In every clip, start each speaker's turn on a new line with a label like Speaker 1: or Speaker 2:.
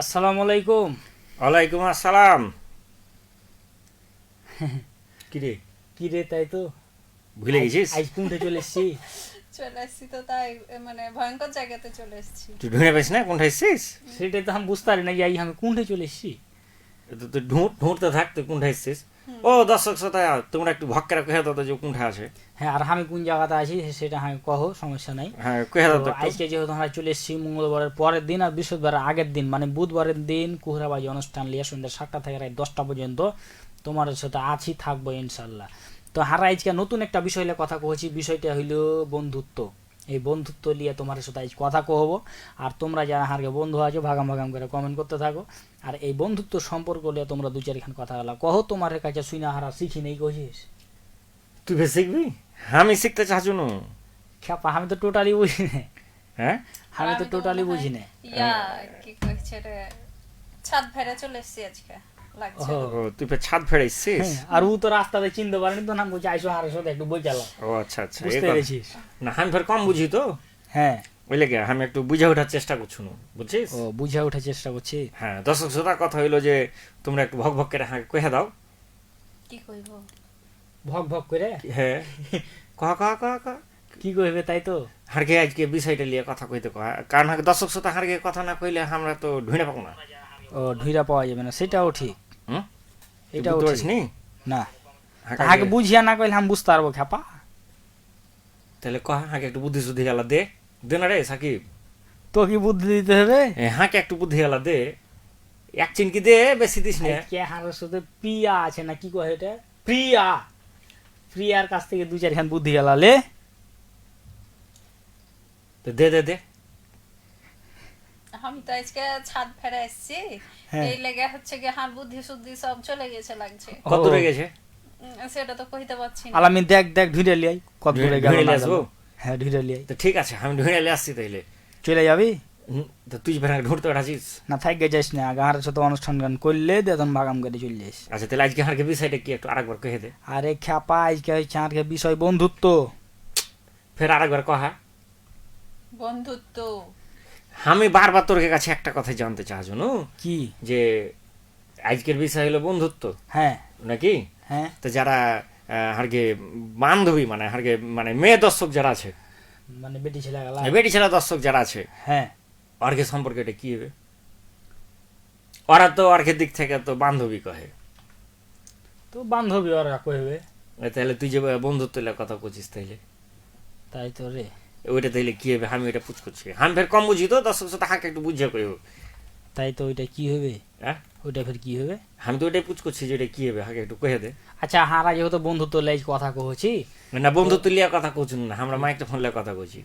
Speaker 1: আসসালামু আলাইকুম।
Speaker 2: ওয়ালাইকুম আসসালাম। কিরে
Speaker 1: কি রে তাই তো?
Speaker 2: ভুলে গেছিস?
Speaker 1: আজ কোনটা চলে এসছি।
Speaker 3: চলে এসছি তো তাই মানে ভয়ঙ্কর জায়গাতে চলে এসছি।
Speaker 2: তুই ঢুঁড়ে পাইস না কোনটা এসছিস?
Speaker 1: সেটাই তো আমি বুঝতে পারি না যে আমি কোনটা চলে এসছি?
Speaker 2: তুই ঢুঁড় ঢুঁড়তে থাক তুই ও দর্শক শ্রোতা তোমরা একটু ভক্কেরা কহে দাও যে কোনটা আছে?
Speaker 1: হ্যাঁ আর আমি কোন জায়গাতে আছি সেটা আমি কহ সমস্যা নাই।
Speaker 2: হ্যাঁ কহে দাও একটু।
Speaker 1: আজকে যেহেতু আমরা চলে এসেছি মঙ্গলবারের পরের দিন আর বৃহস্পতিবারের আগের দিন মানে বুধবারের দিন কুহরাবাজি অনুষ্ঠান লিয়ে সন্ধ্যা সাতটা থেকে রাত দশটা পর্যন্ত তোমার সাথে আছি থাকব ইনশাল্লাহ। তো হারা আজকে নতুন একটা বিষয় নিয়ে কথা কহছি বিষয়টা হইল বন্ধুত্ব। এই বন্ধুত্ব নিয়ে তোমার সাথে আজ কথা কহবো আর তোমরা যারা হারকে বন্ধু আছো ভাগাম ভাগাম করে কমেন্ট করতে থাকো। আর এই বন্ধুত্ব সম্পর্ক নিয়ে তোমরা দু চারিখান কথা বলা কহো। তোমার কাছে শুই না হারা শিখি নেই কহিস
Speaker 2: তুই ফের শিখবি? আমি শিখতে চাচ্ছু না।
Speaker 1: খ্যাপা আমি তো টোটালি বুঝি না।
Speaker 2: হ্যাঁ?
Speaker 1: আমি তো টোটালি বুঝি না।
Speaker 3: ইয়া কি কইছে রে ছাদ ফেরে চলে এসেছি আজকে। লাগছে।
Speaker 2: তুই ছাদ
Speaker 1: হ্যাঁ, আর ও তো রাস্তাতে চিনতে পারেনি তো নাম বলছে আইসো হারের সাথে একটু বই চালাও
Speaker 2: ও আচ্ছা আচ্ছা
Speaker 1: বুঝতে পেরেছিস।
Speaker 2: না আমি ফের কম বুঝি তো?
Speaker 1: হ্যাঁ।
Speaker 2: ওই লেগে আমি একটু বুঝে ওঠার চেষ্টা করছি বুঝছিস?
Speaker 1: ও বুঝে ওঠার চেষ্টা করছি।
Speaker 2: হ্যাঁ দর্শক শ্রোতার কথা হইল যে তোমরা একটু ভক ভক করে হ্যাঁ কহে দাও।
Speaker 3: কি কইব?
Speaker 1: ভক ভক করে?
Speaker 2: হ্যাঁ। কহ কহ কহ কহ
Speaker 1: কি কইবে তাই তো?
Speaker 2: আজকে বিষয়টা নিয়ে কথা কইতে কয় কারণ দর্শক শ্রোতা হারকে কথা না কইলে আমরা তো ঢুঁড়ে পাবো না।
Speaker 1: ও ঢুইরা পাওয়া যাবে না সেটাও ঠিক।
Speaker 2: হুম? বুঝতে নি?
Speaker 1: আগে বুঝিয়া না কইলে আমি বুঝতে পারব খেপা
Speaker 2: তাহলে কহ হাঁকে একটু বুদ্ধি শুদ্ধি গেলা দে। দে না রে সাকিব।
Speaker 1: তো কি বুদ্ধি দিতে হবে?
Speaker 2: এ, হাঁকে একটু বুদ্ধি গেলা দে। এক চিনকি দে বেশি দিস না।
Speaker 1: কে হারের সাথে প্রিয়া আছে না কি কয় এটা? প্রিয়া। প্রিয়ার কাছ থেকে দু চারখান বুদ্ধি গেলালে
Speaker 2: তো দে দে দে।
Speaker 3: আমি তো আজকে ছাদ ফেরে এসছি
Speaker 1: হ্যাঁ।
Speaker 3: এই লেগে হচ্ছে কি হার বুদ্ধি শুদ্ধি সব চলে গেছে লাগছে।
Speaker 2: কত। দূরে গেছে?
Speaker 3: সেটা তো কইতে পারছি না।
Speaker 1: দেখ দেখ ঢুইরে লিয়াই কত
Speaker 2: ঢুইরে-
Speaker 1: দূরে গেল না
Speaker 2: আসব?
Speaker 1: হ্যাঁ ঢুইরে লিয়াই
Speaker 2: তো ঠিক আছে আমি নিয়ে আসছি তাইলে।
Speaker 1: চলে যাবি?
Speaker 2: তো তুই ঢুঁড়তে পারছিস
Speaker 1: না থাকবে যাইস না। আগে সাথে অনুষ্ঠান গান করলে দেতন বাগাম করে চলে যাইস
Speaker 2: আচ্ছা তাহলে আজকে বিষয়টা কি একটু আরেকবার কহে দে।
Speaker 1: আরে খ্যাপা আজকে হচ্ছে আজকে বিষয় বন্ধুত্ব।
Speaker 2: ফের আরেকবার কহা।
Speaker 3: বন্ধুত্ব।
Speaker 2: আমি বারবার তোর কাছে একটা কথা জানতে চাচ্ছ নু
Speaker 1: কি?
Speaker 2: যে আজকের বিষয় হলো বন্ধুত্ব।
Speaker 1: হ্যাঁ।
Speaker 2: নাকি?
Speaker 1: হ্যাঁ।
Speaker 2: তো যারা হারকে বান্ধবী মানে হারকে মানে মেয়ে দর্শক যারা আছে।
Speaker 1: মানে বেটি ছেলে গেলা।
Speaker 2: বেটি ছেলে দর্শক যারা আছে
Speaker 1: হ্যাঁ।
Speaker 2: অর্ঘের সম্পর্কে এটা কি হবে? ওরা তো অর্ঘের দিক থেকে তো বান্ধবী কহে।
Speaker 1: তো বান্ধবী ওরা কইবে।
Speaker 2: তাহলে তুই যে বন্ধুত্ব কথা বলছিস তাইলে।
Speaker 1: তাই তো রে।
Speaker 2: ওইটা তাইলে কি হবে? আমি ওইটা পুছ করছি। আমি ফের কম বুঝি তো দর্শক সাথে হাঁকে একটু বুঝিয়ে কইব
Speaker 1: তাই তো ওইটা কি হবে?
Speaker 2: হ্যাঁ?
Speaker 1: ওইটা ফের কি হবে?
Speaker 2: আমি তো ওইটাই পুছ করছি যে এটা কি হবে হাঁকে একটু কহে দে।
Speaker 1: আচ্ছা হারা যেহেতু বন্ধুত্ব লাই কথা কহছি
Speaker 2: না বন্ধুত্ব লিয়া কথা কইছি না আমরা মাইকটা ফোন লিয়ে কথা কইছি।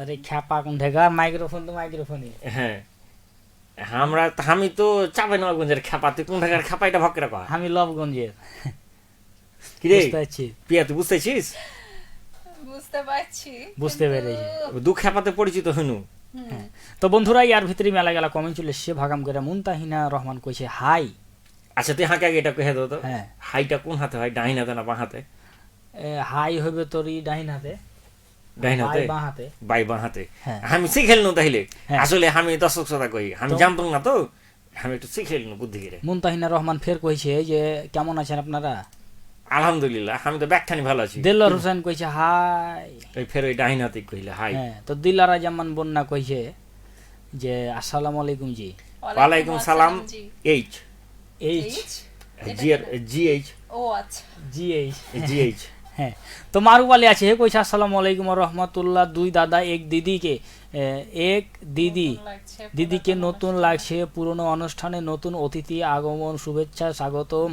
Speaker 1: আরে খ্যাপা কোন ঢেকা মাইক্রোফোন তো মাইক্রোফোনই
Speaker 2: হ্যাঁ। আমরা আমি তো চাপে নগঞ্জের খ্যাপা তুই কোন ঢাকার খ্যাপা এটা ভক্কেরা কয়?
Speaker 1: আমি লবগঞ্জের
Speaker 2: কি রে? পিয়া তুই বুঝতেছিস
Speaker 3: বুঝতে পারছি।
Speaker 1: বুঝতে পেরেছি।
Speaker 2: দু খেপাতে পরিচিত হনু
Speaker 1: তো বন্ধুরা ইয়ার ভিতরে মেলা গেলা কমেন্ট চলে এসছে। ভাগাম করে মুনতাহিনা রহমান কইছে হাই।
Speaker 2: আচ্ছা তুই হাঁকে আগে এটা কহে দাও তো।
Speaker 1: হ্যাঁ।
Speaker 2: হাইটা কোন হাতে? হয় ডাইন হাতে না বাঁ হাতে?
Speaker 1: হাই হইবে তোর ডাইন হাতে।
Speaker 2: ডাইন হাতে?
Speaker 1: বাই বাঁ হাতে।
Speaker 2: বাই বাঁ হাতে?
Speaker 1: হ্যাঁ।
Speaker 2: আমি শিখেল নু তাইলে?
Speaker 1: হ্যাঁ।
Speaker 2: আসলে আমি দর্শক শ্রোতা কই? আমি জানতাম না তো? আমি একটু শিখেল নু বুদ্ধি করে।
Speaker 1: মুনতাহিনা রহমান ফের কইছে যে কেমন আছেন আপনারা?
Speaker 2: আলহামদুলিল্লাহ আমি তো ব্যাখ্যানি ভালো আছি।
Speaker 1: দিল্লার হোসেন কইছে হাই
Speaker 2: ওই ফের ওই ডাইন হাতে কইলে হাই
Speaker 1: হ্যাঁ তো দিলারা জামান বন্যা কইছে যে আসসালামু আলাইকুম জি।
Speaker 2: ওয়ালাইকুম সালাম এইচ
Speaker 1: এইচ
Speaker 2: জি এইচ
Speaker 3: ও আচ্ছা।
Speaker 1: জি এইচ
Speaker 2: জি এইচ
Speaker 1: হ্যাঁ। তো মারুবালি আছে। হে কইছে আসসালামু আলাইকুম রহমতুল্লাহ। দুই দাদা এক দিদিকে এক দিদি। দিদিকে নতুন লাগছে পুরনো অনুষ্ঠানে নতুন অতিথি আগমন শুভেচ্ছা স্বাগতম।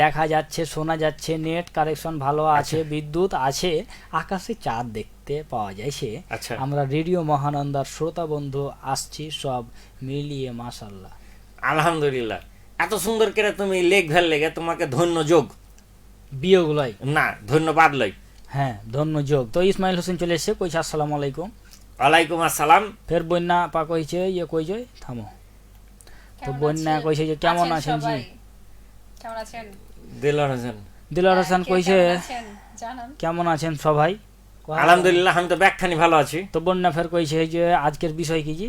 Speaker 1: দেখা যাচ্ছে শোনা যাচ্ছে নেট কানেকশন ভালো আছে বিদ্যুৎ আছে। আকাশে চাঁদ দেখতে পাওয়া যায় সে
Speaker 2: আচ্ছা।
Speaker 1: আমরা রেডিও মহানন্দার শ্রোতা বন্ধু আসছি সব মিলিয়ে মাসাল্লাহ
Speaker 2: আলহামদুলিল্লাহ। এত সুন্দর করে তুমি লেখ ভেল লেগে তোমাকে ধন্য যোগ।
Speaker 1: বিয়েগুলাই
Speaker 2: না ধন্যবাদ লই
Speaker 1: হ্যাঁ ধন্য যোগ তো ইসমাইল হোসেন চলে এসছে কইছে আসসালামু আলাইকুম।
Speaker 2: ওয়ালাইকুম আসসালাম।
Speaker 1: ফের বন্যা পা কইছে ইয়ে কইছে থামো। তো বন্যা কইছে যে কেমন আছেন জি?
Speaker 3: কেমন আছেন?
Speaker 2: দিলর হোসেন।
Speaker 1: দিলার হোসেন কইছে
Speaker 3: কেমন আছেন?
Speaker 1: সবাই?
Speaker 2: আলহামদুলিল্লাহ আমি তো ব্যাখ্যানি ভালো আছি।
Speaker 1: তো বন্যা ফের কইছে যে আজকের বিষয় কি জি?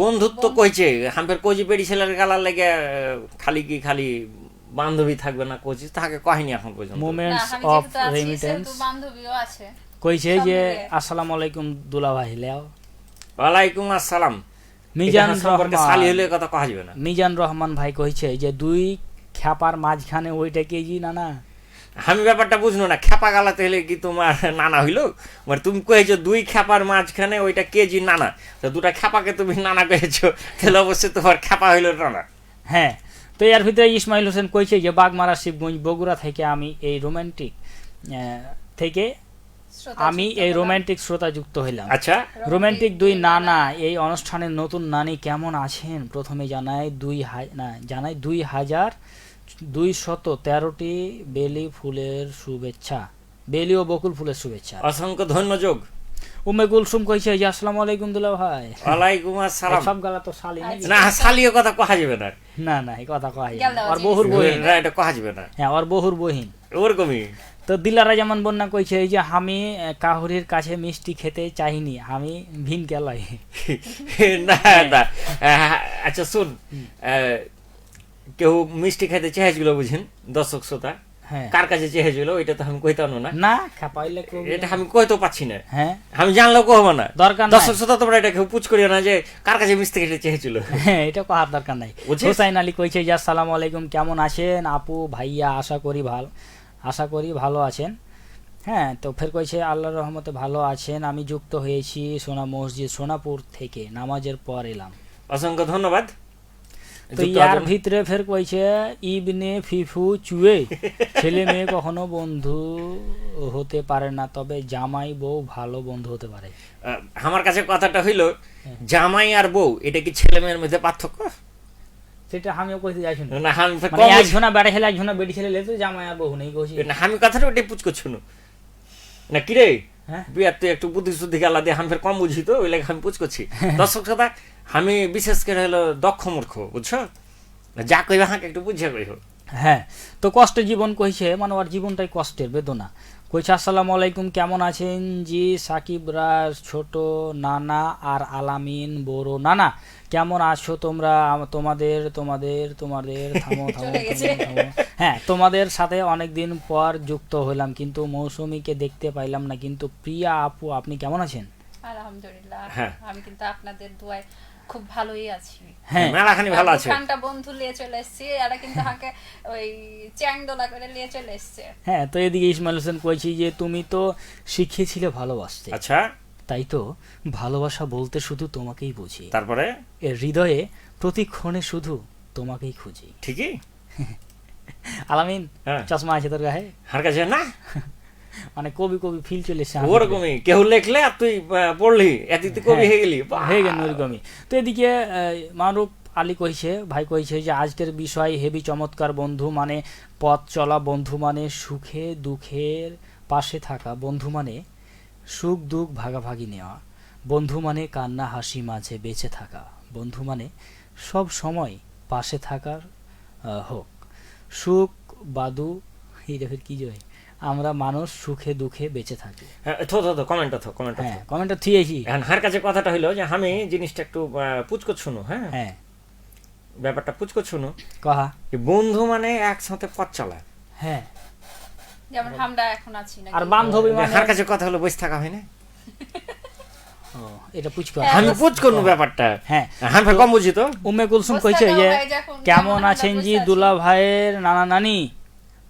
Speaker 2: বন্ধুত্ব কইছে হাম্পের কোজি পেড়ি ছেলের গালার লেগে খালি কি খালি বান্ধবী থাকবে না কোচি তাকে কহেনি এখন পর্যন্ত।
Speaker 1: মোমেন্টস অফ রেমিটেন্স
Speaker 3: বান্ধবীও আছে।
Speaker 1: কইছে যে আসসালামু আলাইকুম দুলা ভাই লেও।
Speaker 2: ওয়ালাইকুম আসসালাম।
Speaker 1: মিজান
Speaker 2: সম্পর্কে সালি হলে কথা কহা যাবে না।
Speaker 1: মিজান রহমান ভাই কইছে যে দুই খ্যাপার মাঝখানে ওইটা কেজি না না
Speaker 2: আমি ব্যাপারটা বুঝলো না খ্যাপা গালাতে হলে কি তোমার নানা হইল? মানে তুমি কয়েছো দুই খ্যাপার মাঝখানে ওইটা কেজি নানা? তো দুটা খ্যাপাকে তুমি নানা কয়েছো তাহলে অবশ্যই তোমার খ্যাপা হইল নানা।
Speaker 1: হ্যাঁ তো এর ভিতরে ইসমাইল হোসেন কইছে যে বাগমারা শিবগঞ্জ বগুড়া থেকে আমি এই রোমান্টিক থেকে আমি এই। রোমান্টিক শ্রোতা যুক্ত হইলাম।
Speaker 2: আচ্ছা।
Speaker 1: রোমান্টিক দুই নানা এই অনুষ্ঠানের নতুন নানি কেমন আছেন? প্রথমে জানাই দুই না জানাই দুই হাজার দুই শত তেরোটি বেলি ফুলের শুভেচ্ছা বেলি ও বকুল ফুলের শুভেচ্ছা।
Speaker 2: অসংখ্য ধন্যযোগ।
Speaker 1: উমে কুলসুম কইছে যে আসসালামু আলাইকুম দুলা ভাই।
Speaker 2: ওয়ালাইকুম আসসালাম।
Speaker 1: সব গালা তো শালি
Speaker 2: না সালিও কথা কহা যাবে না।
Speaker 1: না না এই কথা কয়
Speaker 3: গেল
Speaker 1: আর বহুর বহিন।
Speaker 2: না, এটা কহা যাবে না।
Speaker 1: হ্যাঁ আর বহুর বহিন।
Speaker 2: ওরকমই।
Speaker 1: তো দিলারা যেমন বন্যা কইছে এই যে আমি কাহুরির কাছে মিষ্টি খেতে চাইনি আমি ভিন গেলাই।
Speaker 2: না না। আচ্ছা শুন। আহ, কেউ মিষ্টি খেতে চেয়েছিল বুঝেন দর্শক শ্রোতা।
Speaker 1: হ্যাঁ
Speaker 2: কার কাছে চেয়েছিল এটা তো আমি কইতাম না।
Speaker 1: না খাপাইলে
Speaker 2: এটা আমি কইতেও পাচ্ছি না।
Speaker 1: হ্যাঁ।
Speaker 2: আমি জানলেও কহবো না।
Speaker 1: দরকার
Speaker 2: দর্শক শ্রোতা তোমরা এটা কেউ পুচ করিও না যে কার কাছে মিষ্টি খেতে চেয়েছিল
Speaker 1: হ্যাঁ এটা কহার দরকার নাই? হোসাইন আলী কইছে যে আসসালামু আলাইকুম কেমন আছেন আপু ভাইয়া? আশা করি ভালো আশা করি ভালো আছেন। হ্যাঁ তো ফের কইছে আল্লাহর রহমতে ভালো আছেন। আমি যুক্ত হয়েছি সোনা মসজিদ সোনাপুর থেকে। নামাজের পর এলাম।
Speaker 2: অসংখ্য ধন্যবাদ।
Speaker 1: তো ইয়ার ভিতরে ফের কইছে ইবনে ফিফু চুয়ে ছেলে মেয়ে কখনো বন্ধু হতে পারে না তবে জামাই বউ ভালো বন্ধু হতে পারে।
Speaker 2: আমার কাছে কথাটা হইল
Speaker 1: হ্যাঁ।
Speaker 2: জামাই আর বউ এটা কি ছেলে মেয়ের মধ্যে পার্থক্য?
Speaker 1: সেটা আমিও কইতে যাইছি না।
Speaker 2: না আমি
Speaker 1: মানে একজনা বেড়া ছেলে একজনা বেটি ছেলে লেতো জামাই আর বউ নেই কইছি।
Speaker 2: না আমি কথাটা ওটাই পুচ করছ না কি রে
Speaker 1: হ্যাঁ।
Speaker 2: বিয়ার তুই একটু বুদ্ধি শুদ্ধি গালা দিয়ে আমি ফের কম বুঝি তো ওই লাগে আমি পুচ করছি দর্শক শ্রোতা আমি বিশেষ করে হলো দক্ষ মূর্খ বুঝছ? যা কইবে হাঁকে একটু বুঝিয়ে কইব
Speaker 1: হ্যাঁ তো কষ্ট জীবন কইছে মানে ওর জীবনটাই কষ্টের বেদনা। কইছে আসসালামু আলাইকুম কেমন আছেন? জি সাকিব রাজ ছোট নানা আর আলামিন বড় নানা। কেমন আছো তোমরা? তোমাদের তোমাদের তোমাদের থামো থামো। হ্যাঁ তোমাদের সাথে অনেকদিন পর যুক্ত হইলাম কিন্তু মৌসুমীকে দেখতে পাইলাম না। কিন্তু প্রিয়া আপু আপনি কেমন আছেন?
Speaker 3: আলহামদুলিল্লাহ।
Speaker 2: হ্যাঁ।
Speaker 3: আমি কিন্তু আপনাদের দোয়ায় খুব ভালোই আছি।
Speaker 1: হ্যাঁ।
Speaker 2: মেলাখানি ভালো আছে।
Speaker 3: দুখানটা বন্ধু নিয়ে চলে এসেছি এরা কিন্তু আমাকে ওই চ্যাং দোলা করে নিয়ে চলে এসছে।
Speaker 1: হ্যাঁ তো এদিকে ইসমাইল হোসেন কইছি যে তুমি তো শিখিয়েছিলে ভালোবাসতে।
Speaker 2: আচ্ছা।
Speaker 1: তাই তো ভালোবাসা বলতে শুধু তোমাকেই বুঝি।
Speaker 2: তারপরে?
Speaker 1: এর হৃদয়ে প্রতিক্ষণে শুধু তোমাকেই খুঁজি।
Speaker 2: ঠিকই।
Speaker 1: আলামিন
Speaker 2: হ্যাঁ।
Speaker 1: চশমা আছে তোর গায়ে?
Speaker 2: হার কাছে না?
Speaker 1: মানে কবি কবি ফিল চলে ভিতরে।
Speaker 2: ওরকমই। কেউ লেখলে আর তুই পড়লি এদিকে কবি
Speaker 1: হ্যাঁ।
Speaker 2: হয়ে গেলি
Speaker 1: হয়ে গেল ওরকমই। তো এদিকে মারুফ আলী কইছে ভাই কইছে যে আজকের বিষয় হেভি চমৎকার বন্ধু মানে পথ চলা বন্ধু মানে সুখে দুঃখের পাশে থাকা। বন্ধু মানে সুখ দুঃখ ভাগাভাগি নেওয়া। বন্ধু মানে কান্না হাসি মাঝে বেঁচে থাকা। বন্ধু মানে সব সময় পাশে থাকার আহ, হোক। সুখ বাদু এই দেখের কি জয় আমরা মানুষ সুখে দুঃখে বেঁচে থাকি।
Speaker 2: হ্যাঁ, থো থো থো কমেন্টটা থো কমেন্টটা
Speaker 1: হ্যাঁ
Speaker 2: থো
Speaker 1: কমেন্টটা থিয়েছি
Speaker 2: এখন হার কাছে কথাটা হইল যে আমি জিনিসটা একটু পুচকো পুচ করছুনো হ্যাঁ?
Speaker 1: হ্যাঁ।
Speaker 2: ব্যাপারটা পুচকো শুনো
Speaker 1: কহা?
Speaker 2: বন্ধু মানে একসাথে পথ চলা।
Speaker 1: হ্যাঁ।
Speaker 3: যেমন আমরা এখন আছি না
Speaker 1: আর বান্ধবী মানে
Speaker 2: হার কাছে কথা হলো বসে থাকা হয় না?
Speaker 1: ও, এটা পুচকো।
Speaker 3: হ্যাঁ,
Speaker 2: আমি
Speaker 3: বস-
Speaker 2: পুচ করব ব্যাপারটা।
Speaker 1: হ্যাঁ।
Speaker 2: ফের কম বুঝি তো?
Speaker 1: উম্মে কুলসুম কইছে যে কেমন আছেন জি দুলা ভাইয়ের নানা নানি?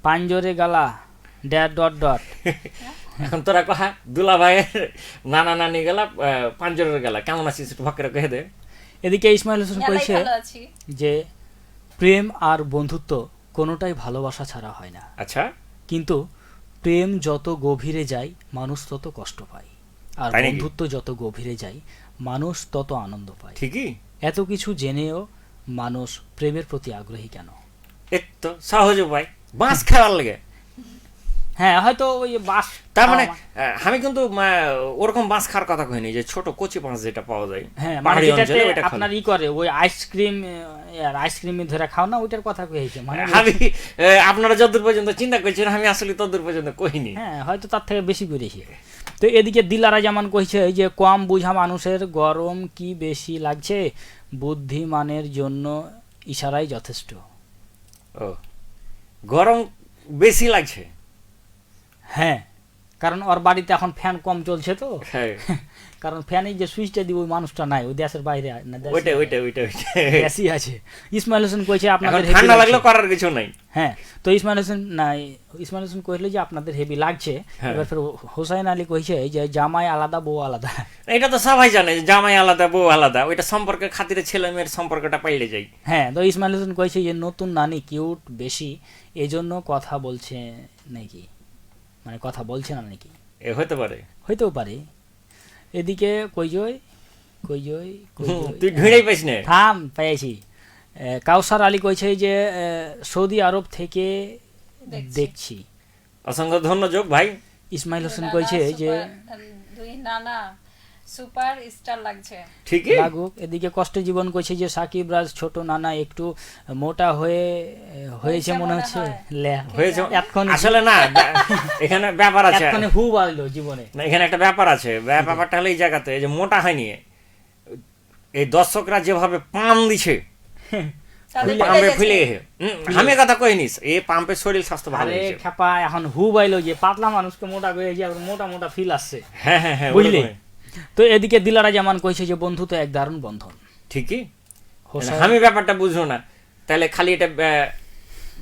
Speaker 1: পাঞ্জরে গালা। ড্যাট ডট ডট
Speaker 2: এখন তোরা কহা দুলা ভাইয়ের নানা নানি গেলা পাঞ্জরের গেলা কেমন আছিস একটু ভক্কেরা কহে দে।
Speaker 1: এদিকে ইসমাইল হোসেন কইছে যে প্রেম আর বন্ধুত্ব কোনোটাই ভালোবাসা ছাড়া হয় না।
Speaker 2: আচ্ছা।
Speaker 1: কিন্তু প্রেম যত গভীরে যায় মানুষ তত কষ্ট পায়। আর বন্ধুত্ব যত গভীরে যায় মানুষ তত আনন্দ পায়।
Speaker 2: ঠিকই।
Speaker 1: এত কিছু জেনেও মানুষ প্রেমের প্রতি আগ্রহী কেন?
Speaker 2: এই তো সহজ উপায়। বাঁশ খাওয়ার লাগে।
Speaker 1: হ্যাঁ হয়তো ওই বাস
Speaker 2: তার মানে আমি কিন্তু ওরকম বাঁশ খাওয়ার কথা কইনি যে ছোট কচি বাঁশ যেটা পাওয়া যায়
Speaker 1: হ্যাঁ মানে
Speaker 2: পাহাড়ি অঞ্চলে খাওয়া
Speaker 1: আপনার ই করে ওই আইসক্রিম আর আইসক্রিম ধরে খাও না ওইটার কথা কইছে। মানে
Speaker 2: আমি আপনারা যতদূর পর্যন্ত চিন্তা করছেন আমি আসলে ততদূর পর্যন্ত কইনি।
Speaker 1: হ্যাঁ হয়তো তার থেকে বেশি করেছি তো এদিকে দিলারা যেমন কইছে যে কম বুঝা মানুষের গরম কি বেশি লাগছে বুদ্ধিমানের জন্য ইশারাই যথেষ্ট।
Speaker 2: ও গরম বেশি লাগছে?
Speaker 1: হ্যাঁ কারণ ওর বাড়িতে এখন ফ্যান কম চলছে তো।
Speaker 2: হ্যাঁ।
Speaker 1: কারণ ফ্যানে যে সুইচটা দিব ওই মানুষটা নাই ওই দেশের বাইরে
Speaker 2: ওইটা ওইটা ওইটা
Speaker 1: দেশই আছে। ইসমাইল হোসেন কইছে আপনাদের
Speaker 2: ঠান্ডা। লাগলেও করার কিছু নাই।
Speaker 1: হ্যাঁ তো ইসমাইল হোসেন না ইসমাইল হোসেন কইলো যে আপনাদের হেভি লাগছে।
Speaker 2: হ্যাঁ।
Speaker 1: এবার ফের হোসাইন আলী কইছে যে জামাই আলাদা বউ আলাদা।
Speaker 2: এটা তো সবাই জানে জামাই আলাদা বউ আলাদা ওইটা সম্পর্কের খাতিরে ছেলে মেয়ের সম্পর্কটা পাইলে যাই।
Speaker 1: হ্যাঁ তো ইসমাইল হোসেন কইছে যে নতুন নানি কিউট বেশি এজন্য কথা বলছে নাকি? মানে কথা বলছে না নাকি
Speaker 2: এ হতে পারে।
Speaker 1: হইতেও পারে। এদিকে কই জয়?
Speaker 2: কই
Speaker 1: জয়?
Speaker 2: তুই ঘুরেই পাইস না।
Speaker 1: থাম পেয়েছি। কাউসার আলী কইছে যে সৌদি আরব থেকে
Speaker 3: দেখছি।
Speaker 2: অসংখ্য ধন্যযোগ ভাই।
Speaker 1: ইসমাইল হোসেন কইছে যে
Speaker 3: দুই নানা। সুপার স্টার লাগছে।
Speaker 2: ঠিকই।
Speaker 1: লাগুক এদিকে কষ্টে জীবন কইছে যে সাকিব রাজ ছোট নানা একটু মোটা হয়ে হয়েছে মনে হচ্ছে?
Speaker 2: হয়েছে।
Speaker 1: এতক্ষণ
Speaker 2: আসলে না এখানে ব্যাপার আছে।
Speaker 1: হু বাড়লো জীবনে।
Speaker 2: না এখানে একটা ব্যাপার আছে। ব্যাপারটা হলো এই জায়গাতে যে মোটা হয়নি এই দর্শকরা যেভাবে পাম দিছে পাম্পে ফুলে আমি কথা কইনিস এই পাম্পের শরীর স্বাস্থ্য ভালো
Speaker 1: আরে খেপা এখন হু বাইলো যে পাতলা মানুষকে মোটা করে যে মোটা মোটা ফিল আসছে।
Speaker 2: হ্যাঁ হ্যাঁ হ্যাঁ
Speaker 1: বুঝলি। তো এদিকে দিলারা জামান কইছে যে বন্ধু তো এক দারুণ বন্ধন।
Speaker 2: ঠিকই। আমি ব্যাপারটা বুঝব না। তাহলে খালি এটা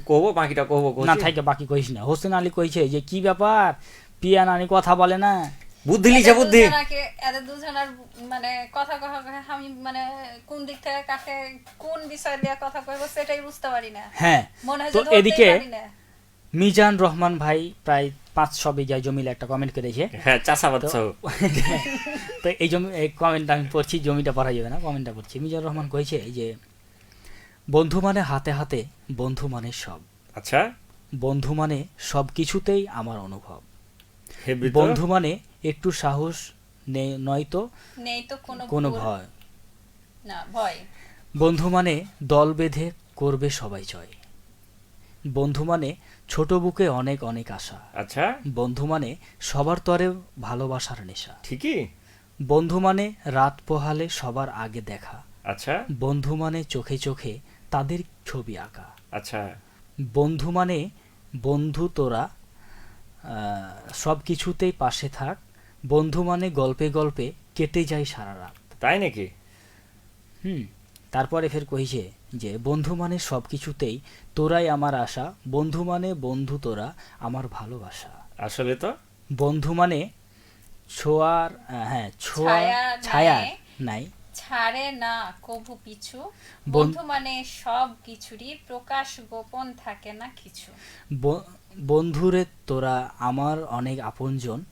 Speaker 2: কহবো বাকিটা কহবো
Speaker 1: না থাকে বাকি কইস না। হোসেন আলী কইছে যে কি ব্যাপার? পিয়া নানি কথা বলে না?
Speaker 2: বুদ্ধি লিছে বুদ্ধি।
Speaker 3: এদের দুজনের মানে কথা কহ আমি মানে কোন দিক থেকে কাকে কোন বিষয় নিয়ে কথা কইবো সেটাই বুঝতে পারি না।
Speaker 1: হ্যাঁ।
Speaker 3: মনে হয়
Speaker 1: তো এদিকে মিজান রহমান ভাই প্রায় পাঁচ ছ বিঘা জমিলে একটা কমেন্ট করেছে
Speaker 2: হ্যাঁ চাষাবাদ
Speaker 1: তো এই জমি এই কমেন্টটা আমি পড়ছি জমিটা পড়া যাবে না কমেন্টটা পড়ছি। মিজান রহমান কইছে যে বন্ধু মানে হাতে হাতে বন্ধু মানে সব।
Speaker 2: আচ্ছা।
Speaker 1: বন্ধু মানে সব কিছুতেই আমার অনুভব। বন্ধু মানে একটু সাহস নে- নয়তো
Speaker 3: নেই তো কোনো
Speaker 1: কোনো ভয়।
Speaker 3: না ভয়।
Speaker 1: বন্ধু মানে দল বেঁধে করবে সবাই জয়। বন্ধু মানে ছোট বুকে অনেক অনেক আশা।
Speaker 2: আচ্ছা।
Speaker 1: বন্ধু মানে সবার তরে ভালোবাসার নেশা।
Speaker 2: ঠিকই।
Speaker 1: বন্ধু মানে রাত পোহালে সবার আগে দেখা।
Speaker 2: আচ্ছা।
Speaker 1: বন্ধু মানে চোখে চোখে তাদের ছবি আঁকা।
Speaker 2: আচ্ছা।
Speaker 1: বন্ধু মানে বন্ধু তোরা সব কিছুতেই পাশে থাক। বন্ধু মানে গল্পে গল্পে কেটে যায় সারা রাত।
Speaker 2: তাই নাকি?
Speaker 1: হুম তারপরে ফের কইছে যে বন্ধু মানে সব কিছুতেই তোরাই আমার আশা বন্ধু মানে বন্ধু তোরা আমার ভালোবাসা।
Speaker 2: আসলে তো?
Speaker 1: বন্ধু মানে ছোয়ার হ্যাঁ ছোঁয়া
Speaker 3: ছায়া নাই। ছাড়ে না কভু পিছু। বন্ধু মানে সব কিছুরই প্রকাশ গোপন থাকে না কিছু।
Speaker 1: ব- বন্ধুরে তোরা আমার অনেক আপনজন।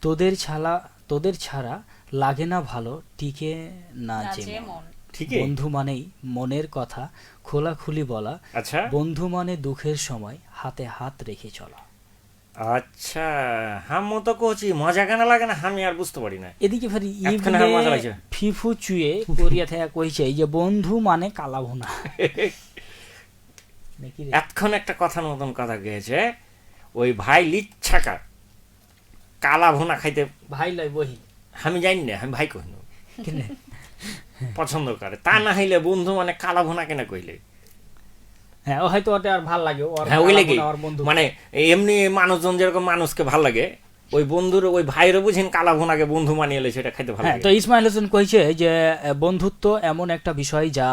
Speaker 1: তোদের ছাড়া তোদের ছাড়া লাগে না ভালো টিকে না যে মন।
Speaker 2: ঠিকই।
Speaker 1: বন্ধু মানেই মনের কথা খোলাখুলি বলা।
Speaker 2: আচ্ছা।
Speaker 1: বন্ধু মানে দুঃখের সময় হাতে হাত রেখে চলা।
Speaker 2: আচ্ছা হাম মতো কচি মজা কেন লাগে না? আমি আর বুঝতে পারি না।
Speaker 1: এদিকে ফের। ইবনে ফিফু চুয়ে কোরিয়া থেকে কইছে এই যে বন্ধু মানে কালা ভুনা
Speaker 2: এতক্ষণ একটা কথার মতন কথা গেছে ওই ভাই লিচ্ছাকা কালা ভুনা খাইতে
Speaker 1: ভাই লয় বহি।
Speaker 2: আমি জানি না আমি ভাই কহিন
Speaker 1: কেনে?
Speaker 2: পছন্দ করে। তা না হইলে বন্ধু মানে কালা ভুনা কেন কইলে?
Speaker 1: হ্যাঁ ও হয়তো ওটা আর ভালো লাগে
Speaker 2: হ্যাঁ ওই লেগে মানে এমনি মানুষজন যেরকম মানুষকে ভালো লাগে ওই বন্ধুর ওই ভাইয়েরও বুঝেন কালা ভুনাকে বন্ধু মানিয়ে এলে সেটা খাইতে ভালো
Speaker 1: হ্যাঁ তো ইসমাইল হোসেন কইছে যে বন্ধুত্ব এমন একটা বিষয় যা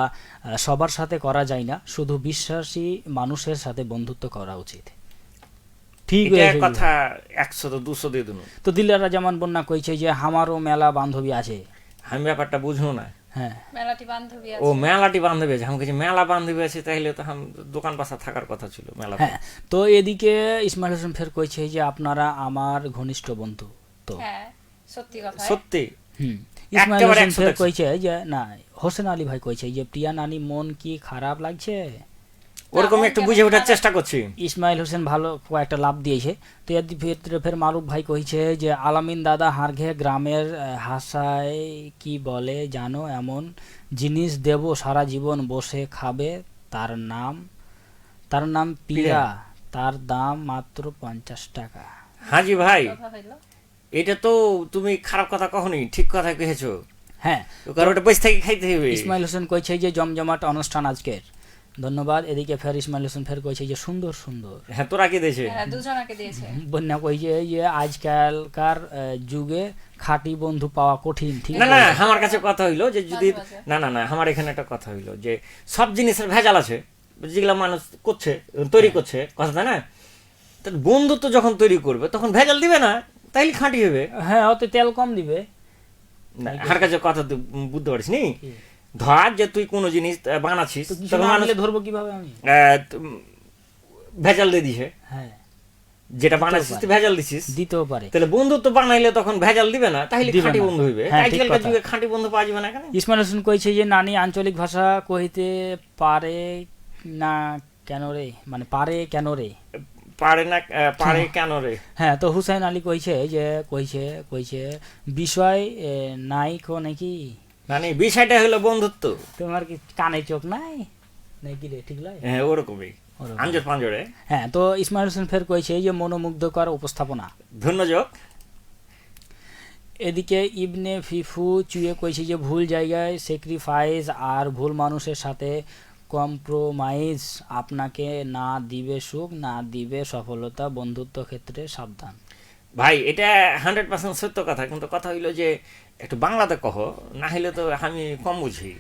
Speaker 1: সবার সাথে করা যায় না শুধু বিশ্বাসী মানুষের সাথে বন্ধুত্ব করা উচিত। ঠিক
Speaker 2: কথা একশো তো দুশো দিয়ে দিন।
Speaker 1: তো দিলারা জামান বন্যা কইছে যে আমারও মেলা বান্ধবী আছে।
Speaker 2: আমি ব্যাপারটা বুঝব না।
Speaker 1: হ্যাঁ।
Speaker 3: মেলাটি বান্ধবী
Speaker 2: ও মেলাটি বান্ধবী আছে। আমি কাছে মেলা বান্ধবী আছে তাহলে তো আম দোকান পাশা থাকার কথা ছিল মেলা
Speaker 1: হ্যাঁ তো এদিকে ইসমাইল হোসেন ফের কইছে যে আপনারা আমার ঘনিষ্ঠ বন্ধু। তো
Speaker 3: হ্যাঁ সত্যি কথা।
Speaker 2: সত্যি?
Speaker 1: হুম। ইসমাইল হোসেন ফের কইছে যে না হোসেন আলী ভাই কইছে যে প্রিয়া নানি মন কি খারাপ লাগছে?
Speaker 2: ওরকম একটু বুঝে ওঠার চেষ্টা করছি।
Speaker 1: ইসমাইল হোসেন ভালো কয়েকটা লাভ দিয়েছে। তো এর ভিতরে ফের মারুফ ভাই কইছে যে আলামিন দাদা হারঘে গ্রামের হাসায় কি বলে জানো এমন জিনিস দেব সারা জীবন বসে খাবে তার নাম তার নাম পিয়া তার দাম মাত্র পঞ্চাশ টাকা।
Speaker 2: হাজি ভাই এটা তো তুমি খারাপ কথা কখনই ঠিক কথা কহেছো
Speaker 1: হ্যাঁ।
Speaker 2: কারণ ওটা বসে থেকে খাইতে হবে
Speaker 1: ইসমাইল হোসেন কইছে যে জমজমাট অনুষ্ঠান আজকের। ধন্যবাদ। এদিকে ফের ইসমাইল হোসেন ফের কইছে যে সুন্দর সুন্দর।
Speaker 2: হ্যাঁ তোরা কি দেছে
Speaker 3: হ্যাঁ দুজনাকে দিয়েছে।
Speaker 1: বন্যা কইছে যে আজকালকার যুগে খাঁটি বন্ধু পাওয়া কঠিন ঠিক
Speaker 2: না না আমার কাছে কথা হইল যে যদি। না না না আমার এখানে একটা কথা হইল যে সব জিনিসের ভেজাল আছে। যেগুলা মানুষ করছে তৈরি করছে কথা না? তা বন্ধুত্ব যখন তৈরি করবে তখন ভেজাল দিবে না তাইলে খাঁটি হবে।
Speaker 1: হ্যাঁ ওতে তেল কম দিবে।
Speaker 2: না, আমার কাছে কথা বুঝতে পারিস নি ধর যে তুই কোনো জিনিস বানাচ্ছিস তখন মানুষ
Speaker 1: ধরবো কীভাবে আমি?
Speaker 2: ভেজাল দিয়ে দিছে।
Speaker 1: হ্যাঁ।
Speaker 2: যেটা তুই ভেজাল দিছিস।
Speaker 1: দিতেও পারে।
Speaker 2: তাহলে বন্ধুত্ব বানাইলে তখন ভেজাল দিবে না তাহলে খাঁটি বন্ধু হইবে।
Speaker 1: হ্যাঁ,
Speaker 2: আজকালকার যুগে খাঁটি বন্ধু পাওয়া যাবে না কেন
Speaker 1: ইসমাইল হোসেন কইছে যে নানি আঞ্চলিক ভাষা কইতে পারে না কেন রে? মানে পারে কেন রে?
Speaker 2: পারে না পারে কেন রে?
Speaker 1: হ্যাঁ তো হুসাইন আলী কইছে যে কইছে কইছে বিষয় নাই কো নাকি?
Speaker 2: মানে বিষয়টা হলো বন্ধুত্ব।
Speaker 1: তোমার কি কানে চোখ নাই? নাকি রে ঠিক
Speaker 2: হ্যাঁ ওরকমই। আঞ্জর পাঞ্জরে।
Speaker 1: হ্যাঁ তো ইসমাইল হোসেন ফের কইছে যে মনোমুগ্ধকর উপস্থাপনা।
Speaker 2: ধন্যযোগ।
Speaker 1: এদিকে ইবনে ফিফু চুয়ে কইছে যে ভুল জায়গায় স্যাক্রিফাইস আর ভুল মানুষের সাথে কম্প্রোমাইজ আপনাকে না দিবে সুখ না দিবে সফলতা বন্ধুত্ব ক্ষেত্রে সাবধান।
Speaker 2: ভাই এটা হান্ড্রেড পার্সেন্ট সত্য কথা কিন্তু কথা হইল যে একটু বাংলাতে কহ না হইলে তো আমি কম বুঝি।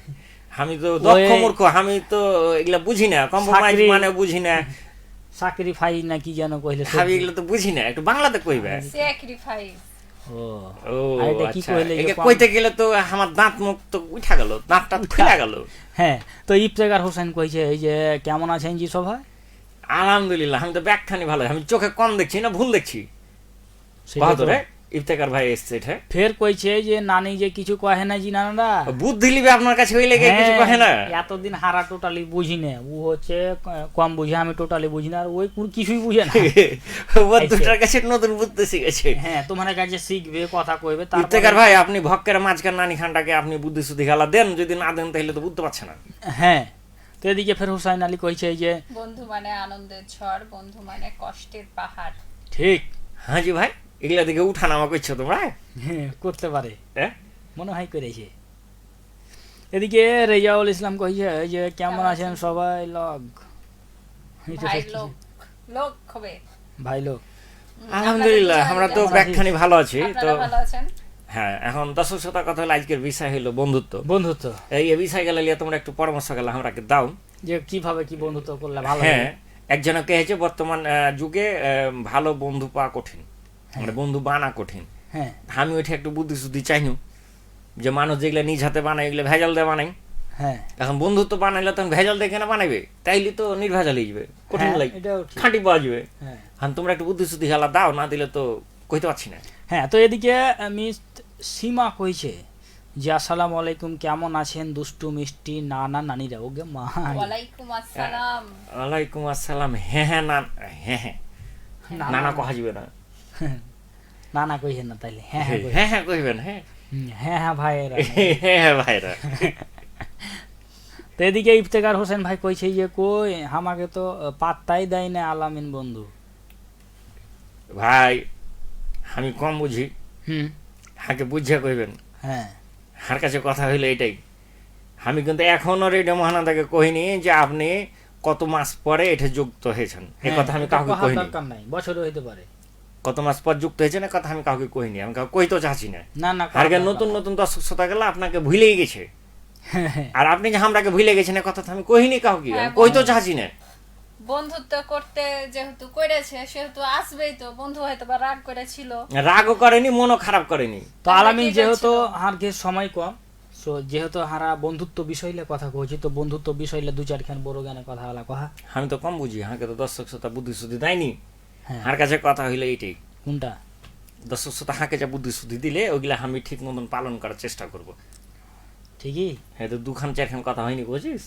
Speaker 2: আমি তো দক্ষ মূর্খ আমি তো এগুলা বুঝি না। কম্প্রোমাইজ মানে বুঝি না।
Speaker 1: স্যাক্রিফাইস না কি যেন কইলে
Speaker 2: আমি এগুলো তো বুঝি না একটু বাংলাতে কইবে
Speaker 3: স্যাক্রিফাইস
Speaker 1: ও
Speaker 2: ও
Speaker 1: এটা কি
Speaker 2: আচ্ছা। কইতে গেলে তো আমার দাঁত মুখ তো উঠা গেল দাঁতটা খুলে গেল।
Speaker 1: হ্যাঁ তো ইফতেকার হোসেন কইছে এই যে কেমন আছেন জি সবাই?
Speaker 2: আলহামদুলিল্লাহ আমি তো ব্যাখ্যানি ভালো আমি চোখে কম দেখছি না ভুল দেখছি।
Speaker 1: সেটা
Speaker 2: কত
Speaker 1: তো-
Speaker 2: রে ইফতেকার ভাই এসছে এটা?
Speaker 1: ফের কইছে যে নানি যে কিছু কহে না জি নানারা।
Speaker 2: বুদ্ধি লিবে আপনার কাছে হইলে গিয়ে কিছু কহে না?
Speaker 1: হ্যাঁ, এতদিন হারা টোটালি বুঝি না। ও হচ্ছে কম বুঝে আমি টোটালি বুঝি না আর ওই কোন কিছুই বুঝে না।
Speaker 2: ও দুটার কাছে নতুন বুদ্ধি শিখেছে।
Speaker 1: হ্যাঁ তোমার কাছে শিখবে কথা কইবে তারপরে-
Speaker 2: ইফতেকার ভাই আপনি ভক্কের মাঝখান নানি খানটাকে আপনি বুদ্ধি শুদ্ধি খেলা দেন যদি না দেন তাহলে তো বুঝতে পারছে না।
Speaker 1: হ্যাঁ তো এদিকে ফের হুসাইন আলী কইছে যে
Speaker 3: বন্ধু মানে আনন্দের ঝড় বন্ধু মানে কষ্টের পাহাড়।
Speaker 1: ঠিক।
Speaker 2: হ্যাঁ জি ভাই। এগুলা দিকে উঠানামা করছ তোমরা?
Speaker 1: হ্যাঁ, করতে পারে।
Speaker 2: হ্যাঁ?
Speaker 1: মনে হয় করেছে। এদিকে রেজাউল ইসলাম কইছে যে কেমন আছেন সবাই? লগ।
Speaker 3: ভাই লোক
Speaker 2: আলহামদুলিল্লাহ আমরা তো ব্যাখ্যানি ভালো আছি তো
Speaker 3: আপনারা ভালো আছেন?
Speaker 2: হ্যাঁ এখন দর্শক শ্রোতা কথা হলো আজকের বিষয় হলো বন্ধুত্ব।
Speaker 1: বন্ধুত্ব।
Speaker 2: এই বিষয় গেলে লিয়ে তোমরা একটু পরামর্শ গেলে আমরাকে দাও।
Speaker 1: যে কীভাবে কি বন্ধুত্ব করলে ভালো
Speaker 2: হ্যাঁ
Speaker 1: হবে।
Speaker 2: একজনে হয়েছে বর্তমান আহ, যুগে আহ, ভালো বন্ধু পাওয়া কঠিন। মানে বন্ধু বানা কঠিন।
Speaker 1: হ্যাঁ।
Speaker 2: আমি ওইটা একটু বুদ্ধি শুদ্ধি চাইনু। যে মানুষ যেগুলো নিজ হাতে বানায় এগুলো ভেজাল দিয়ে বানাই
Speaker 1: হ্যাঁ।
Speaker 2: এখন বন্ধুত্ব বানাইলে তখন ভেজাল দেখে না বানাইবে? তাইলে তো নির্ভেজাল হয়ে যাবে কঠিন
Speaker 1: হ্যাঁ,
Speaker 2: লাগে। খাঁটি পাওয়া যাবে।
Speaker 1: হ্যাঁ।
Speaker 2: এখন তোমরা একটু বুদ্ধি শুদ্ধি খেলা দাও না দিলে তো কইতে পারছি না।
Speaker 1: হ্যাঁ তো এদিকে আমি সীমা কইছে যে আসসালামু আলাইকুম কেমন আছেন দুষ্টু মিষ্টি নানা নানিরা? ওগে মা।
Speaker 3: ওয়ালাইকুম আসসালাম।
Speaker 2: ওয়ালাইকুম আসসালাম। হ্যাঁ হ্যাঁ না হ্যাঁ হ্যাঁ। না না কহা যাবে না।
Speaker 1: নানা কইছেন না তাইলে হ্যাঁ হ্যাঁ।
Speaker 2: হ্যাঁ হ্যাঁ কইবেন হ্যাঁ।
Speaker 1: হ্যাঁ হ্যাঁ ভাইয়েরা।
Speaker 2: হ্যাঁ হ্যাঁ ভাইরা
Speaker 1: তো এদিকে ইফতেকার হোসেন ভাই কইছে যে কই আমাকে তো পাত্তাই দেয় না আলামিন বন্ধু।
Speaker 2: ভাই আমি কম বুঝি।
Speaker 1: হুম।
Speaker 2: হাকে বুঝিয়া কইবেন।
Speaker 1: হ্যাঁ।
Speaker 2: হার কাছে কথা হইল এটাই। আমি কিন্তু এখনও রেডিও মহানাদাকে কহিনি যে আপনি কত মাস পরে এটা যুক্ত হয়েছেন। এই
Speaker 1: হ্যাঁ,
Speaker 2: কথা আমি কাউকে কহিনি।
Speaker 1: দরকার নাই বছরও হইতে পারে।
Speaker 2: কত মাস পর যুক্ত হয়েছে না কথা আমি কাউকে কহিনি আমি কাউকে কইতেও চাচ্ছি না।
Speaker 1: না না
Speaker 2: আর নতুন নতুন দর্শক শ্রোতা গেলে আপনাকে ভুলেই গেছে। আর আপনি যে আমরাকে ভুলে গেছেন কথা তো আমি কহিনি কাউকে
Speaker 3: হ্যাঁ,
Speaker 2: আমি কইতেও
Speaker 3: বলুন।
Speaker 2: চাচ্ছি না।
Speaker 3: বন্ধুত্ব করতে যেহেতু করেছে সেহেতু আসবেই তো বন্ধু হয়তো বা রাগ করেছিল।
Speaker 2: রাগও করেনি মনও খারাপ করেনি।
Speaker 1: তো আলামিন যেহেতু। হার গে সময় কম সো যেহেতু হারা বন্ধুত্ব বিষয়লে কথা কইছি তো বন্ধুত্ব বিষয়লে দু চারখান বড় জ্ঞানে কথা হলা কহা
Speaker 2: আমি তো কম বুঝি হাঁকে তো দর্শক শ্রোতা বুদ্ধি শুদ্ধি দেয়নি। হার কাছে কথা হইল এইটাই।
Speaker 1: কোনটা?
Speaker 2: দর্শক শ্রোতা হাঁকে যা বুদ্ধি শুদ্ধি দিলে ওগুলা আমি ঠিক মতন পালন করার চেষ্টা করব।
Speaker 1: ঠিকই।
Speaker 2: হ্যাঁ তো দুখান চারখান কথা হয়নি বুঝিস?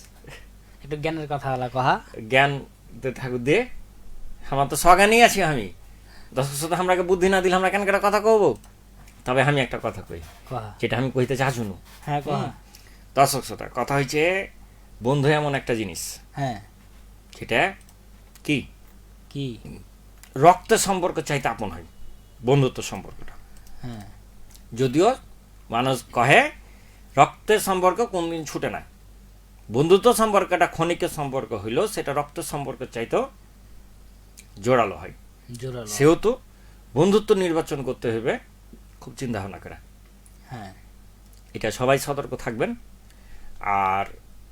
Speaker 1: একটু জ্ঞানের কথা হলা কহা।
Speaker 2: জ্ঞান দে ঠাকুর দে। আমার তো সজ্ঞানই আছি আমি। দর্শক শ্রোতা আমরাকে বুদ্ধি না দিলে আমরা কেন কেন কথা কব? তবে আমি একটা কথা কই যেটা আমি কইতে চাচুনু
Speaker 1: হ্যাঁ কহা।
Speaker 2: দর্শক শ্রোতা কথা হয়েছে বন্ধু এমন একটা জিনিস।
Speaker 1: হ্যাঁ।
Speaker 2: সেটা কি?
Speaker 1: কি?
Speaker 2: রক্তের সম্পর্ক চাইতে আপন হয় বন্ধুত্ব সম্পর্কটা।
Speaker 1: হ্যাঁ।
Speaker 2: যদিও মানুষ কহে রক্তের সম্পর্ক কোনদিন ছুটে না। বন্ধুত্ব সম্পর্কটা ক্ষণিকের সম্পর্ক হইলেও সেটা রক্তের সম্পর্ক চাইতেও জোরালো হয়।
Speaker 1: জোরালো।
Speaker 2: সেহেতু বন্ধুত্ব নির্বাচন করতে হবে খুব চিন্তা ভাবনা করে।
Speaker 1: হ্যাঁ।
Speaker 2: এটা সবাই সতর্ক থাকবেন। আর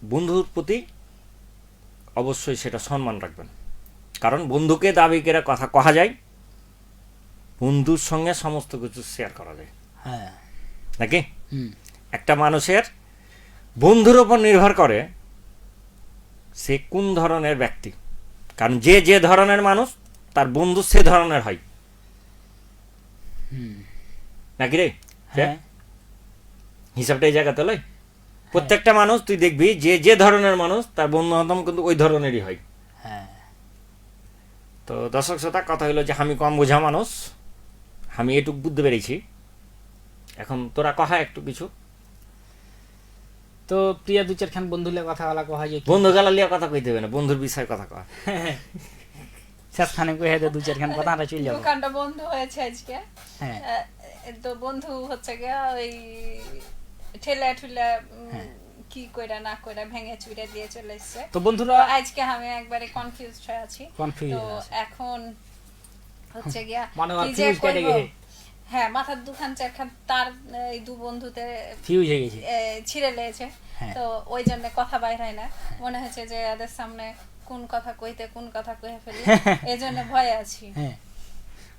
Speaker 2: বন্ধুর প্রতি অবশ্যই সেটা সম্মান রাখবেন। কারণ বন্ধুকে দাবি করে কথা কহা যায় বন্ধুর সঙ্গে সমস্ত কিছু শেয়ার করা যায়।
Speaker 1: হ্যাঁ।
Speaker 2: নাকি? একটা মানুষের বন্ধুর ওপর নির্ভর করে সে কোন ধরনের ব্যক্তি। কারণ যে যে ধরনের মানুষ তার বন্ধু সে ধরনের হয়।
Speaker 1: হুম।
Speaker 2: নাকি রে?
Speaker 1: হ্যাঁ।
Speaker 2: হিসাবটা এই জায়গাতে লয়। প্রত্যেকটা মানুষ তুই দেখবি যে যে ধরনের মানুষ তার বন্ধু বান্ধব কিন্তু ওই ধরনেরই হয়।
Speaker 1: হ্যাঁ।
Speaker 2: তো দর্শক শ্রোতা কথা হলো যে আমি কম বোঝা মানুষ। আমি এটুক বুঝতে পেরেছি। এখন তোরা কহা একটু কিছু।
Speaker 1: তো প্রিয়া দু চারখান বন্ধুলে কথা বলা কহা যে
Speaker 2: বন্ধু গালা লিয়া কথা কইতে হবে না বন্ধুর বিষয়ে কথা কয়।
Speaker 1: শেষখানে কহে দে দু চারখান কথা আমরা চলে যাব।
Speaker 3: দোকানটা বন্ধ হয়েছে আজকে।
Speaker 1: হ্যাঁ।
Speaker 3: তো বন্ধু হচ্ছে গিয়া ওই ঠেলা ঠুলা
Speaker 1: হ্যাঁ।
Speaker 3: কি কইরা না কইরা ভেঙে চুইরা দিয়ে চলে এসছে।
Speaker 1: তো বন্ধুরা
Speaker 3: আজকে আমি একবারে কনফিউজ হয়ে আছি। তো এখন হচ্ছে গিয়া
Speaker 1: মানে
Speaker 3: যে
Speaker 1: কেটে গেছে।
Speaker 3: হ্যাঁ মাথার দুখান চারখান তার এই দু বন্ধুতে
Speaker 1: ফিউজ হয়ে গেছে।
Speaker 3: ছিঁড়ে লেগেছে।
Speaker 1: হ্যাঁ।
Speaker 3: তো ওই জন্য কথা বাইর হয় না। মনে হচ্ছে যে এদের সামনে কোন কথা কইতে কোন কথা কয়ে ফেলি। এই জন্য ভয়ে আছি।
Speaker 1: হ্যাঁ।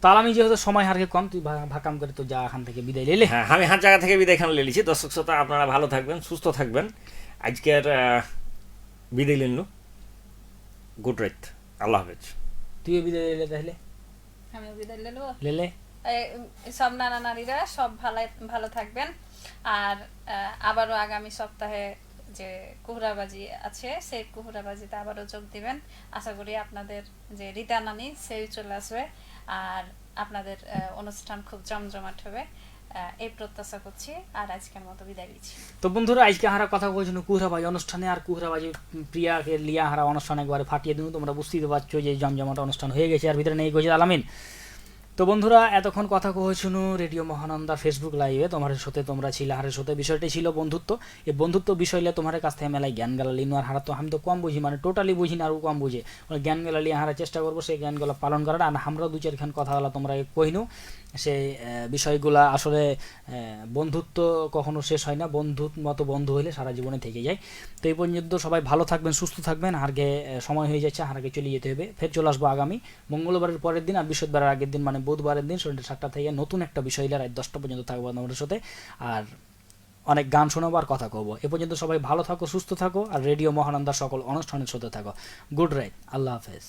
Speaker 1: তাহলে আমি যেহেতু সময় হারকে কম তুই ভা- ভাকাম করে তো যা এখান থেকে বিদায় লেলে
Speaker 2: হ্যাঁ আমি হাত জায়গা থেকে বিদায় খান লিছি দর্শক শ্রোতা আপনারা ভালো থাকবেন সুস্থ থাকবেন। আজকের বিদায় লিনু গুড রাইট আল্লাহ হাফেজ।
Speaker 1: তুইও বিদায় লেলে তাহলে।
Speaker 3: আমি বিদায় নেব।
Speaker 1: লেলে
Speaker 3: সব নানা নারীরা সব ভালো ভালো থাকবেন। আর আবারও আগামী সপ্তাহে যে কুহরাবাজি আছে সেই কুহরাবাজিতে আবারও যোগ দিবেন। আশা করি আপনাদের যে রীতা নানি সেই চলে আসবে। আর আপনাদের অনুষ্ঠান খুব জমজমাট হবে। এই প্রত্যাশা করছি আর আজকের মতো বিদায় দিচ্ছি
Speaker 1: তো বন্ধুরা, আজকে হারা কথা বলছিল কুহরাবাজ অনুষ্ঠানে, আর কুহরাবাজি প্রিয়াকে লিয়া হারা অনুষ্ঠান একবারে ফাটিয়ে দিন তোমরা বুঝতেই পারছ যে জমজমাট অনুষ্ঠান হয়ে গেছে, আর ভিতরে নেই গোজাল আলামিন। তো বন্ধুরা এতক্ষণ কথা কহেছিল রেডিও মহানন্দা ফেসবুক লাইভে তোমার সাথে তোমরা ছিল হারের সাথে বিষয়টি ছিল বন্ধুত্ব। এই বন্ধুত্ব বিষয়লে তোমার কাছ থেকে মেলায় জ্ঞান গেলা লিনো আর হারা তো আমি তো কম বুঝি মানে টোটালি বুঝি না আর কম বুঝে। জ্ঞান গেলা লিয়ে হারা চেষ্টা করব সেই জ্ঞানগুলো পালন করার। আর আমরা দু চারখান কথা হলো তোমরা কহিনু সেই বিষয়গুলা আসলে বন্ধুত্ব কখনো শেষ হয় না। বন্ধুর মতো বন্ধু হলে সারা জীবনে থেকে যায়। তো এই পর্যন্ত সবাই ভালো থাকবেন সুস্থ থাকবেন। আহ, সময় হয়ে যাচ্ছে আরগে চলে যেতে হবে। ফের চলে আসব আগামী মঙ্গলবারের পরের দিন আর বৃহস্পতিবারের আগের দিন মানে বুধবারের দিন সন্ধ্যে সাতটা থেকে নতুন একটা বিষয় নিয়ে রাত দশটা পর্যন্ত থাকব আমাদের সাথে। আর অনেক গান শোনাবো আর কথা কবো। এ পর্যন্ত সবাই ভালো থাকো, সুস্থ থাকো, আর রেডিও মহানন্দার সকল অনুষ্ঠানের সাথে থাকো। গুড রাইট আল্লাহ হাফেজ।